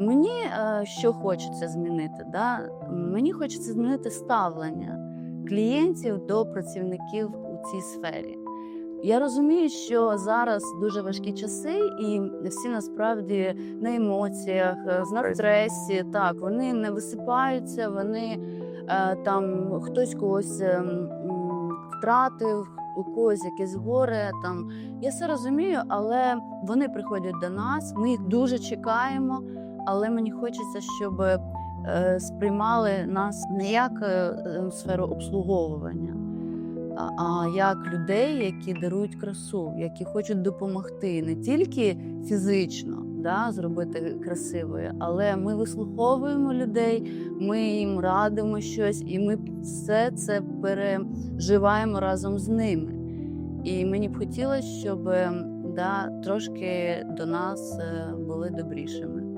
Мені е, що хочеться змінити? Да? Мені хочеться змінити ставлення клієнтів до працівників у цій сфері. Я розумію, що зараз дуже важкі часи, і всі насправді на емоціях, е, на стресі. Так, вони не висипаються, вони е, там хтось когось ем, втратив, у когось якесь горе. Там я все розумію, але вони приходять до нас. Ми їх дуже чекаємо. Але мені хочеться, щоб е, сприймали нас не як е, е, сферу обслуговування, а, як людей, які дарують красу, які хочуть допомогти не тільки фізично да, зробити красивою, але ми вислуховуємо людей, ми їм радимо щось, і ми все це переживаємо разом з ними. І мені б хотілося, щоб да, трошки до нас були добрішими.